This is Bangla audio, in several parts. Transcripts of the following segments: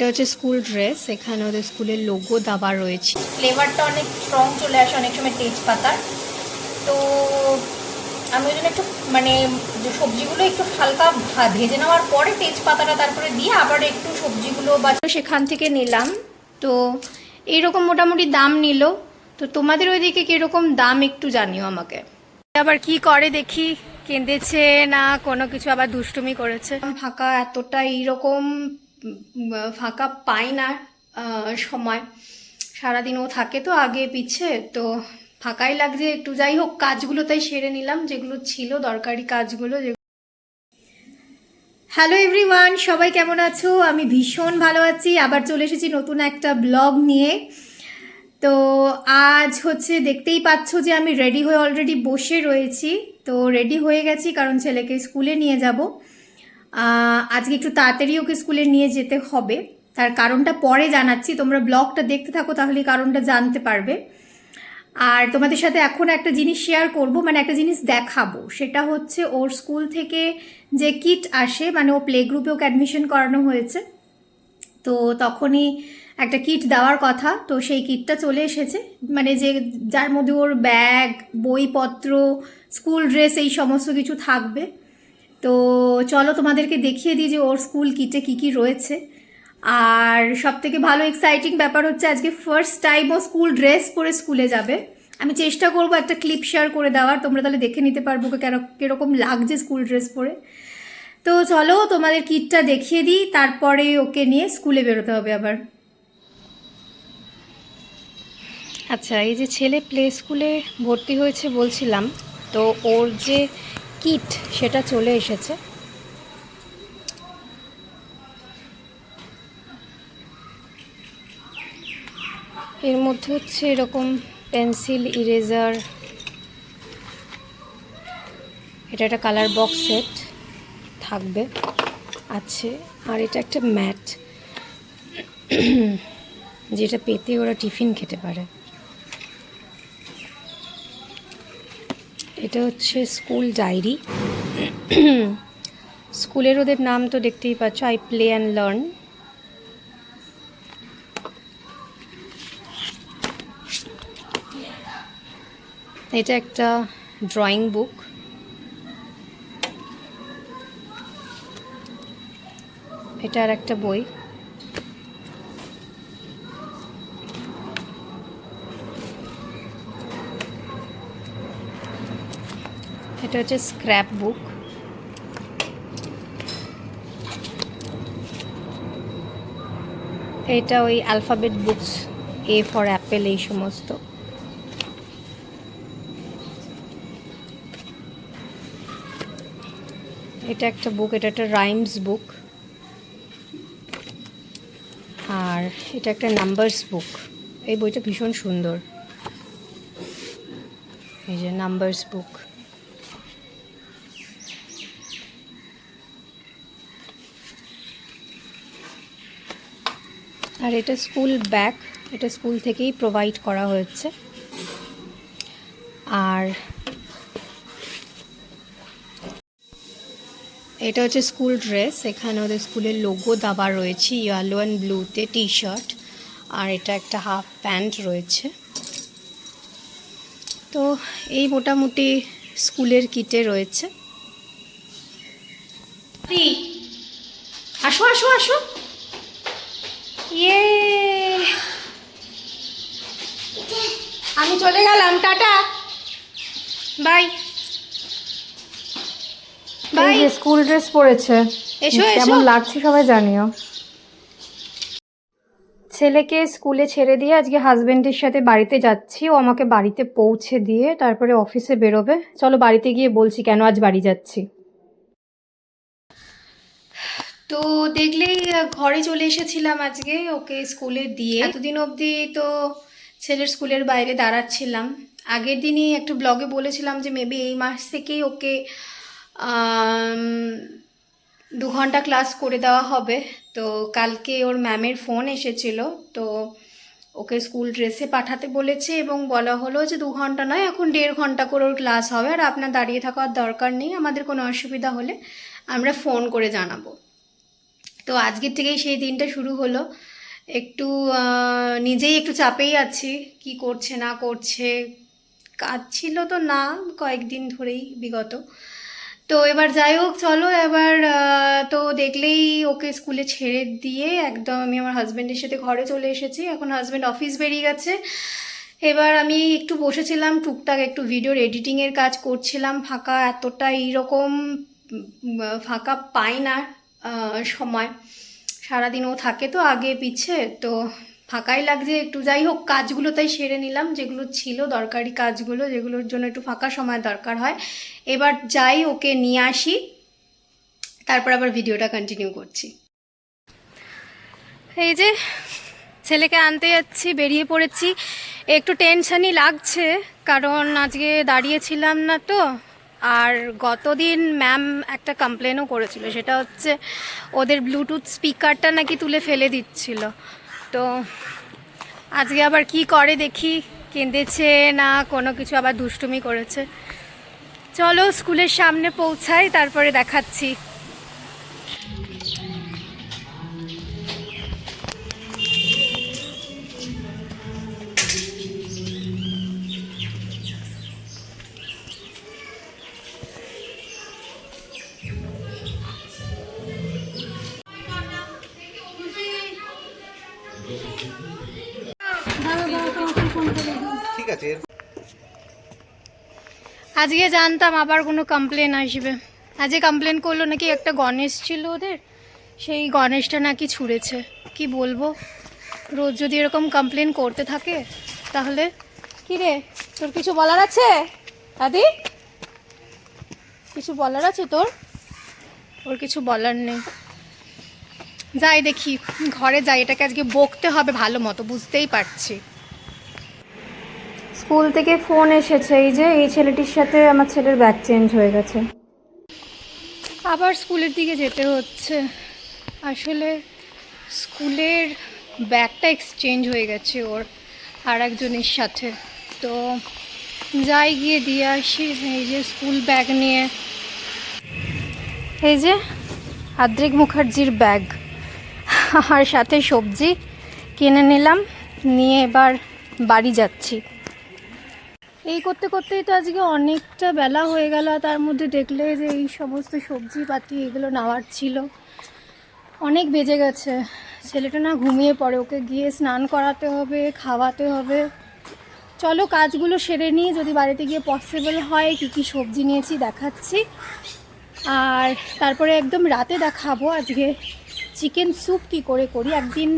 এটা হচ্ছে স্কুল ড্রেস এখানে ওদের স্কুলের লোগো দেওয়া রয়েছে। ফ্লেভারটা অনেক স্ট্রং চলে আসে অনেক সময় তেজপাতার। তো আমি ওই জন্য একটু মানে যে সবজিগুলো একটু হালকা ভেজে নেওয়ার পরে তেজপাতাটা তারপরে দিয়ে আবার একটু সবজিগুলো বা সেখান থেকে নিলাম। তো এইরকম মোটামুটি দাম নিল। তো তোমাদের ওইদিকে কীরকম দাম একটু জানিও আমাকে। আবার কি করে দেখি কেঁদেছে না কোনো কিছু আবার দুষ্টুমি করেছে। ফাঁকা এতটা এইরকম ফাঁকা পাই না সময়। সারাদিনও থাকে তো আগে পিছে, তো ফাঁকাই লাগছে একটু। যাই হোক, কাজগুলো তাই সেরে নিলাম, যেগুলো ছিল দরকারি কাজগুলো হ্যালো এভরিওয়ান সবাই কেমন আছো? আমি ভীষণ ভালো আছি। আবার চলে এসেছি নতুন একটা ব্লগ নিয়ে। তো আজ হচ্ছে দেখতেই পাচ্ছ যে আমি রেডি হয়ে অলরেডি বসে রয়েছি। তো রেডি হয়ে গেছি, কারণ ছেলেকে স্কুলে নিয়ে যাব। আজকে একটু তাড়াতাড়ি ওকে স্কুলে নিয়ে যেতে হবে। তার কারণটা পরে জানাচ্ছি। তোমরা ব্লগটা দেখতে থাকো, তাহলে কারণটা জানতে পারবে। আর তোমাদের সাথে এখন একটা জিনিস শেয়ার করব মানে একটা জিনিস দেখাবো। সেটা হচ্ছে ওর স্কুল থেকে যে কিট আসে মানে ও প্লে গ্রুপে ওকে অ্যাডমিশন করানো হয়েছে। তো তখনই একটা কিট দেওয়ার কথা। তো সেই কিটটা চলে এসেছে। মানে যে যার মধ্যে ওর ব্যাগ বইপত্র স্কুল ড্রেস এই সমস্ত কিছু থাকবে। তো চলো তোমাদেরকে দেখিয়ে দিই যে ওর স্কুল কিটে কি কি রয়েছে। আর সব থেকে ভালো এক্সাইটিং ব্যাপার হচ্ছে আজকে ফার্স্ট টাইম ও স্কুল ড্রেস পরে স্কুলে যাবে। আমি চেষ্টা করব একটা ক্লিপ শেয়ার করে দেওয়ার, তোমরা তাহলে দেখে নিতে পারব কীরকম লাগছে স্কুল ড্রেস পরে। তো চলো তোমাদের কিটটা দেখিয়ে দিই, তারপরে ওকে নিয়ে স্কুলে বেরোতে হবে আবার। আচ্ছা এই যে ছেলে প্লে স্কুলে ভর্তি হয়েছে বলছিলাম, তো ওর যে কিট, সেটা চলে এসেছে। এর মধ্যে হচ্ছে এরকম পেন্সিল, ইরেজার। এটা একটা কালার বক্স সেট থাকবে, আছে। আর এটা একটা ম্যাট, যেটা পেতে ওরা টিফিন খেতে পারে। এটা হচ্ছে স্কুল ডায়েরি। স্কুলের ওদের নাম তো দেখতেই পাচ্ছ আই প্লে অ্যান্ড লার্ন এটা একটা ড্রয়িং বুক এটা আর একটা বই। এটা হচ্ছে স্ক্র্যাপ বুক এটা ওই alphabet books A for apple এই সমস্ত। এটা একটা বুক এটা একটা রাইমস বুক আর এটা একটা নাম্বারস বুক এই বইটা ভীষণ সুন্দর। এই যে নাম্বারস বুক আর এটা স্কুল ব্যাগ, এটা স্কুল থেকেই প্রোভাইড করা হয়েছে। আর এটা হচ্ছে স্কুল ড্রেস, এখানে ওদের স্কুলের লোগো দাবা রয়েছে ইয়েলো অ্যান্ড ব্লুতে টি শার্ট আর এটা একটা হাফ প্যান্ট রয়েছে। তো এই মোটামুটি স্কুলের কিটে রয়েছে। আসো আসো আসো। ইয়ে আমি চলে গেলাম tata. Bye. Bye. School dress পরেছে এসো, এসো। কেমন লাগছে সবাই জানিও। ছেলেকে স্কুলে ছেড়ে দিয়ে আজকে হাজবেন্ডের সাথে বাড়িতে যাচ্ছি ও আমাকে বাড়িতে পৌঁছে দিয়ে তারপরে অফিসে বেরোবে। চলো বাড়িতে গিয়ে বলছি কেন আজ বাড়ি যাচ্ছি। তো দেখলেই ঘরে চলে এসেছিলাম আজকে ওকে স্কুলে দিয়ে। এতদিন অবধি তো ছেলের স্কুলের বাইরে দাঁড়াচ্ছিলাম। আগের দিনই একটু ব্লগে বলেছিলাম যে মেবি এই মাস থেকেই ওকে দু ঘণ্টা ক্লাস করে দেওয়া হবে। তো কালকে ওর ম্যামের ফোন এসেছিল। তো ওকে স্কুল ড্রেসে পাঠাতে বলেছে এবং বলা হলো যে দু ঘণ্টা নয়, এখন দেড় ঘণ্টা করে ওর ক্লাস হবে। আর আপনার দাঁড়িয়ে থাকার দরকার নেই, আমাদের কোনো অসুবিধা হলে আমরা ফোন করে জানাব। তো আজকের থেকেই সেই দিনটা শুরু হলো। একটু নিজেই একটু চাপেই আছি, কি করছে, না করছে। কাজ ছিল তো না, কয়েকদিন ধরেই বিগত। তো এবার যাই হোক, চলো এবার তো দেখলেই ওকে স্কুলে ছেড়ে দিয়ে একদম আমি আমার হাজব্যান্ডের সাথে ঘরে চলে এসেছি। এখন হাজব্যান্ড অফিস বেরিয়ে গেছে। এবার আমি একটু বসেছিলাম, টুকটাক একটু ভিডিওর এডিটিংয়ের কাজ করছিলাম। ফাঁকা এতটা এইরকম ফাঁকা পাই না। সময়। সারাদিন ও থাকে তো আগে পিছে, তো ফাঁকাই লাগছে একটু। যাই হোক, কাজগুলো তাই সেরে নিলাম। যেগুলো ছিল দরকারি কাজগুলো, যেগুলোর জন্য একটু ফাঁকা সময় দরকার হয়। এবার যাই ওকে নিয়ে আসি। তারপর আবার ভিডিওটা কন্টিনিউ করছি। এই যে, ছেলেকে আনতে যাচ্ছি, বেরিয়ে পড়েছি। একটু টেনশানই লাগছে, কারণ আজকে দাঁড়িয়েছিলাম না তো। আর গতদিন ম্যাম একটা কমপ্লেনও করেছিল, সেটা হচ্ছে ওদের ব্লুটুথ স্পিকারটা নাকি তুলে ফেলে দিচ্ছিল। তো আজকে আবার কি করে দেখি, কেঁদেছে না কোনো কিছু আবার দুষ্টুমি করেছে। চলো স্কুলের সামনে পৌঁছাই, তারপরে দেখাচ্ছি। আজকে জানতাম আবার কোনো কমপ্লেন আসবে। আজকে কমপ্লেন করল নাকি একটা গণেশ ছিল ওদের, সেই গণেশটা নাকি ছুঁড়েছে। কি বলব? রোজ যদি এরকম কমপ্লেন করতে থাকে, তাহলে কি রে, তোর কিছু বলার আছে? আদি? কিছু বলার আছে তোর? ওর কিছু বলার নেই। যাই দেখি, ঘরে যাই, এটাকে আজকে বকতে হবে ভালো মতো, বুঝতেই পারছি। স্কুল থেকে ফোন এসেছে এই যে এই ছেলেটির সাথে আমার ছেলের ব্যাগ চেঞ্জ হয়ে গেছে। আবার স্কুলের দিকে যেতে হচ্ছে। আসলে স্কুলের ব্যাগটা এক্সচেঞ্জ হয়ে গেছে ওর আর একজনের সাথে। তো যাই গিয়ে দিয়ে আসি এই যে স্কুল ব্যাগ নিয়ে। এই যে আদ্রিক মুখার্জির ব্যাগ আর সাথে সবজি কিনে নিলাম নিয়ে এবার বাড়ি যাচ্ছি। এই করতে করতেই তো আজকে অনেকটা বেলা হয়ে গেল তার মধ্যে দেখলে যে এই সমস্ত সবজি পাতি এগুলো নেওয়ার ছিল। অনেক বেজে গেছে। ছেলেটা না ঘুমিয়ে পড়ে, ওকে গিয়ে স্নান করাতে হবে, খাওয়াতে হবে। চলো কাজগুলো সেরে নিই, যদি বাড়িতে গিয়ে পসিবল হয় কি কি সবজি নিয়েছি দেখাচ্ছি। আর তারপরে একদম রাতে দেখাবো আজকে। চিকেন স্যুপ কী করে করি? একদিন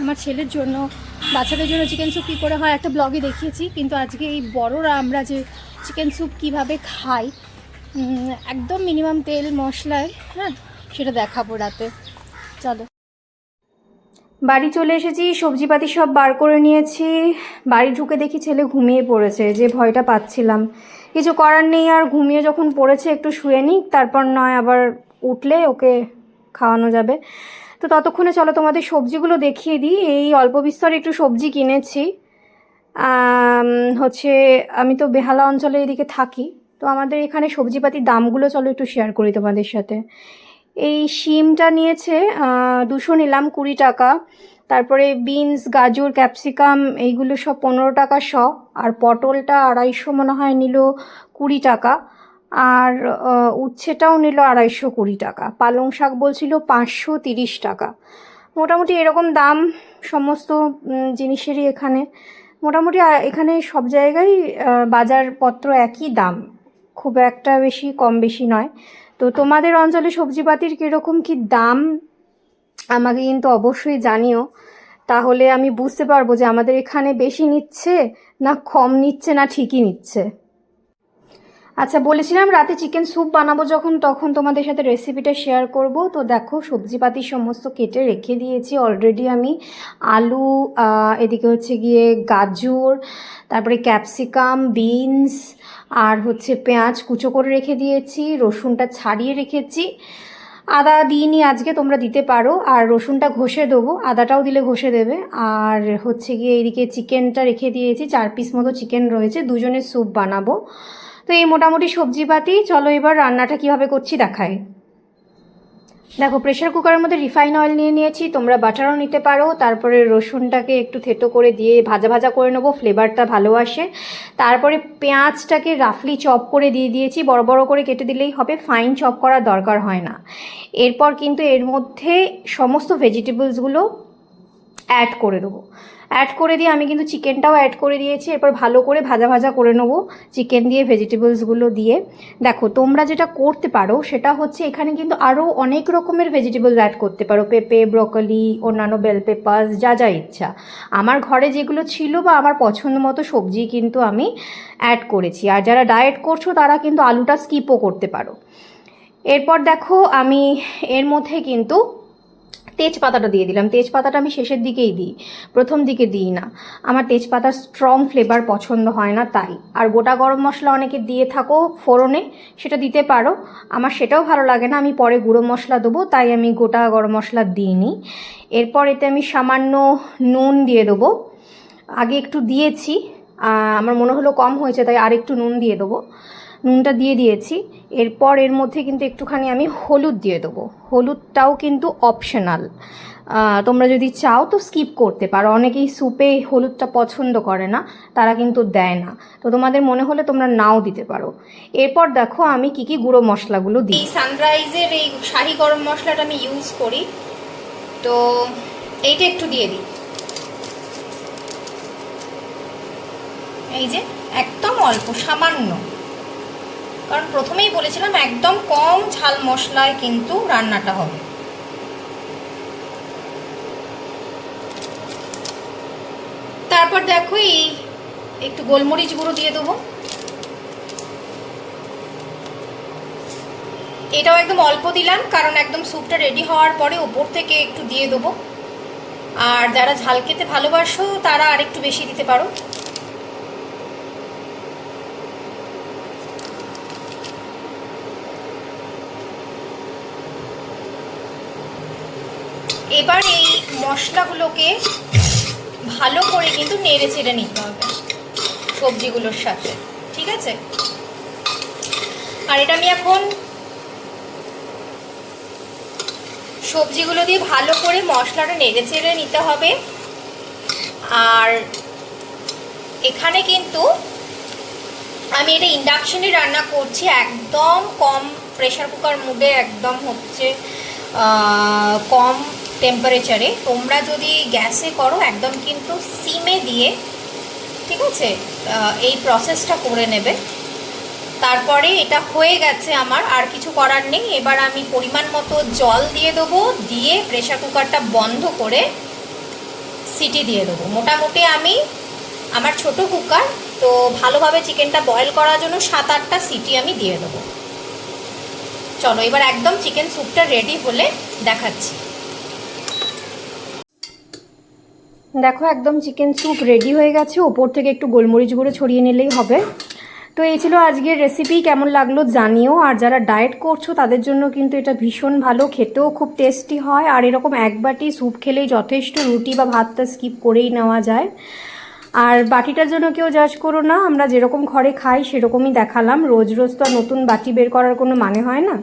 আমার ছেলের জন্য, বাচ্চাদের জন্য চিকেন স্যুপ কী করে হয় একটা ব্লগে দেখিয়েছি, কিন্তু আজকে এই বড়রা আমরা যে চিকেন স্যুপ কীভাবে খাই একদম মিনিমাম তেল, মশলায় হ্যাঁ সেটা দেখাবো রাতে। চলো। বাড়ি চলে এসেছি, সবজিপাতি সব বার করে নিয়েছি। বাড়ি ঢুকে দেখি ছেলে ঘুমিয়ে পড়েছে, যে ভয়টা পাচ্ছিলাম। কিছু করার নেই, আর ঘুমিয়ে যখন পড়েছে, একটু শুয়ে নিই তারপর নয় আবার উঠলে ওকে খাওয়ানো যাবে। তো ততক্ষণে চলো তোমাদের সবজিগুলো দেখিয়ে দিই। এই অল্প বিস্তর একটু সবজি কিনেছি। হচ্ছে আমি তো বেহালা অঞ্চলে এদিকে থাকি। তো আমাদের এখানে সবজিপাতির দামগুলো চলো একটু শেয়ার করি তোমাদের সাথে। এই শিমটা নিয়েছে দুশো নিলাম কুড়ি টাকা। তারপরে বিনস, গাজর, ক্যাপসিকাম, এইগুলো সব পনেরো টাকা শ আর পটলটা আড়াইশো মনে হয় নিল কুড়ি টাকা। আর উচ্ছেটাও নিল আড়াইশো কুড়ি টাকা। পালং শাক বলছিল পাঁচশো তিরিশ টাকা। মোটামুটি এরকম দাম সমস্ত জিনিসেরই এখানে। মোটামুটি এখানে সব জায়গায় বাজারপত্র একই দাম। খুব একটা বেশি, কম বেশি নয়। তো তোমাদের অঞ্চলে সবজিপাতির কীরকম কি দাম? আমাকে কিন্তু অবশ্যই জানিও। তাহলে আমি বুঝতে পারব যে আমাদের এখানে বেশি নিচ্ছে না কম নিচ্ছে না ঠিকই নিচ্ছে। আচ্ছা বলেছিলাম রাতে চিকেন স্যুপ বানাবো যখন, তখন তোমাদের সাথে রেসিপিটা শেয়ার করব। তো দেখো, সবজিপাতি সমস্ত কেটে রেখে দিয়েছি। অলরেডি আমি আলু এদিকে হচ্ছে গিয়ে গাজর, তারপরে ক্যাপসিকাম বিনস আর হচ্ছে পেঁয়াজ কুচো করে রেখে দিয়েছি, রসুনটা ছাড়িয়ে রেখেছি। আদা দিইনি আজকে, তোমরা দিতে পারো। আর রসুনটা ঘষে দেবো, আদাটাও দিলে ঘষে দেবে। আর হচ্ছে গিয়ে এদিকে চিকেনটা রেখে দিয়েছি, চার পিস মতো চিকেন রয়েছে, দুজনের স্যুপ বানাবো। তো এই মোটামুটি সবজিপাতি চলো এবার রান্নাটা কীভাবে করছি দেখাই। দেখো প্রেশার কুকারের মধ্যে রিফাইন অয়েল নিয়ে নিয়েছি, তোমরা বাটারও নিতে পারো, তারপরে রসুনটাকে একটু থেতো করে দিয়ে ভাজা ভাজা করে নেব ফ্লেভারটা ভালো আসে। তারপরে পেঁয়াজটাকে রাফলি চপ করে দিয়ে দিয়েছি, বড় বড় করে কেটে দিলেই হবে ফাইন চপ করার দরকার হয় না। এরপর কিন্তু এর মধ্যে সমস্ত ভেজিটেবলসগুলো অ্যাড করে দেবো। অ্যাড করে দিয়ে আমি কিন্তু চিকেনটাও অ্যাড করে দিয়েছি। এরপর ভালো করে ভাজা ভাজা করে নেব চিকেন দিয়ে ভেজিটেবলসগুলো দিয়ে। দেখো, তোমরা যেটা করতে পারো সেটা হচ্ছে এখানে কিন্তু আরও অনেক রকমের ভেজিটেবলস অ্যাড করতে পারো। পেঁপে ব্রকলি অন্যান্য বেল পেপার্স যা যা ইচ্ছা। আমার ঘরে যেগুলো ছিল বা আমার পছন্দ মতো সবজি কিন্তু আমি অ্যাড করেছি। আর যারা ডায়েট করছ তারা কিন্তু আলুটা স্কিপও করতে পারো। এরপর দেখো আমি এর মধ্যে কিন্তু তেজপাতাটা দিয়ে দিলাম। তেজপাতাটা আমি শেষের দিকেই দিই, প্রথম দিকে দিই না। আমার তেজপাতার স্ট্রং ফ্লেভার পছন্দ হয় না তাই। আর গোটা গরম মশলা অনেকে দিয়ে থাকো ফোড়নে, সেটা দিতে পারো। আমার সেটাও ভালো লাগে না, আমি পরে গুঁড়ো মশলা দেবো, তাই আমি গোটা গরম মশলা দিইনি। এরপর এতে আমি সামান্য নুন দিয়ে দেবো। আগে একটু দিয়েছি আমার মনে হলো কম হয়েছে, তাই আর একটু নুন দিয়ে দেবো। নুনটা দিয়ে দিয়েছি। এরপর এর মধ্যে কিন্তু একটুখানি আমি হলুদ দিয়ে দেবো। হলুদটাও কিন্তু অপশনাল তোমরা যদি চাও তো স্কিপ করতে পারো। অনেকেই স্যুপে হলুদটা পছন্দ করে না, তারা কিন্তু দেয় না। তো তোমাদের মনে হলে তোমরা নাও দিতে পারো। এরপর দেখো আমি কি কি গুঁড়ো মশলাগুলো দিই। সানরাইজের এই শাহি গরম মশলাটা আমি ইউজ করি। তো এইটা একটু দিয়ে দিই। এই যে, একদম অল্প, সামান্য। কারণ প্রথমেই বলেছিলাম একদম কম ঝাল মশলায় কিন্তু রান্নাটা হবে। তারপর দেখো এই একটু গোলমরিচ গুঁড়ো দিয়ে দেবো। এটাও একদম অল্প দিলাম, কারণ একদম স্যুপটা রেডি হওয়ার পরে ওপর থেকে একটু দিয়ে দেবো। আর যারা ঝাল খেতে ভালোবাসো, তারা আরেকটু বেশি দিতে পারো। এবার এই মশলাগুলোকে ভালো করে কিন্তু নেড়ে চেড়ে নিতে হবে সবজিগুলোর সাথে, ঠিক আছে? আর এটা আমি এখন সবজিগুলো দিয়ে ভালো করে মশলাটা নেড়ে চেড়ে নিতে হবে। আর এখানে কিন্তু আমি এটা ইন্ডাকশনে রান্না করছি, একদম কম প্রেশার কুকার মুডে একদম হচ্ছে কম টেম্পারেচারে তোমরা যদি গ্যাসে করো, একদম কিন্তু সিমে দিয়ে, ঠিক আছে? এই প্রসেসটা করে নেবে। তারপরে এটা হয়ে গেছে আমার, আর কিছু করার নেই। এবার আমি পরিমাণ মতো জল দিয়ে দেবো, দিয়ে প্রেশার কুকারটা বন্ধ করে সিটি দিয়ে দেবো। মোটামুটি আমি আমার ছোট কুকার তো ভালোভাবে চিকেনটা বয়েল করার জন্য সাত আটটা সিটি আমি দিয়ে দেবো। চলো, এবার একদম চিকেন স্যুপটা রেডি হলে দেখাচ্ছি। দেখো, একদম চিকেন স্যুপ রেডি হয়ে গেছে। ওপর থেকে একটু গোলমরিচ গুঁড়ো ছড়িয়ে নিলেই হবে। তো এই ছিল আজকের রেসিপি কেমন লাগল জানিও। আর যারা ডায়েট করছ, তাদের জন্য কিন্তু এটা ভীষণ ভালো। খেতেও খুব টেস্টি হয়। আর এরকম এক বাটি স্যুপ খেলেই যথেষ্ট রুটি বা ভাতটা স্কিপ করেই নেওয়া যায়। আর বাটিটার জন্য কেউ জাজ করো না। আমরা যেরকম ঘরে খাই, সেরকমই দেখালাম। রোজ রোজ তো আর নতুন বাটি বের করার কোনো মানে হয় না।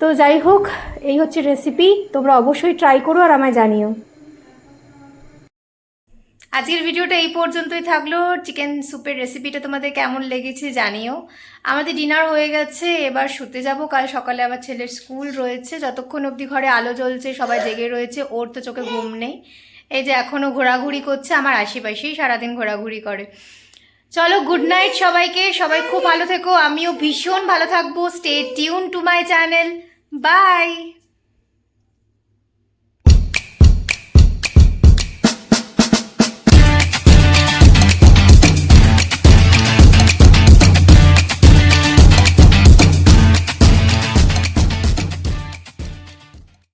তো যাই হোক, এই হচ্ছে রেসিপি তোমরা অবশ্যই ট্রাই করো আর আমায় জানিও। আজকের ভিডিওটা এই পর্যন্তই থাকল। চিকেন স্যুপের রেসিপিটা তোমাদের কেমন লেগেছে জানিও। আমাদের ডিনার হয়ে গেছে, এবার শুতে যাব। কাল সকালে আবার ছেলের স্কুল রয়েছে। যতক্ষণ অবধি ঘরে আলো জ্বলছে, সবাই জেগে রয়েছে, ওর তো চোখে ঘুম নেই। এই যে এখনও ঘোরাঘুরি করছে, আমার আশেপাশেই সারাদিন ঘোরাঘুরি করে। চলো গুড নাইট সবাইকে। সবাই খুব ভালো থেকো। আমিও ভীষণ ভালো থাকব। Stay tune to my channel bye